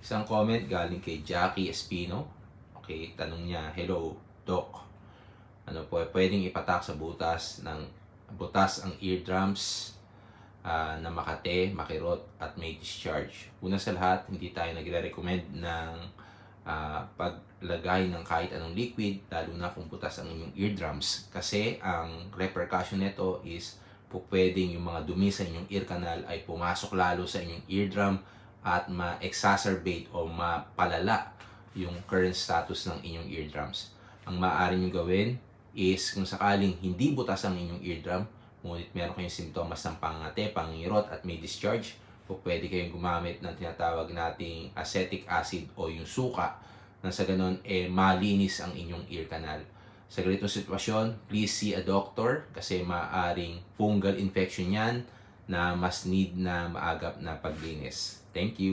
Isang comment galing kay Jackie Espino. Okay, tanong niya, Hello, Doc. Ano po, pwedeng ipatak sa butas ng butas ang eardrums ah, na makate, makirot at may discharge. Una sa lahat, hindi tayo nagre-recommend ng ah, paglagay ng kahit anong liquid, lalo na kung butas ang inyong eardrums. Kasi ang repercussion nito is po pwedeng yung mga dumi sa inyong ear canal ay pumasok lalo sa inyong eardrum at ma-exacerbate o mapalala yung current status ng inyong eardrums. Ang maaari nyo gawin is kung sakaling hindi butas ang inyong eardrum, ngunit meron kayong simptomas ng pangate, pangirot at may discharge, po pwede kayong gumamit ng tinatawag nating acetic acid o yung suka na sa ganun eh malinis ang inyong ear canal. Sa ganitong sitwasyon, please see a doctor kasi maaring fungal infection yan na mas need na maagap na paglinis. Thank you.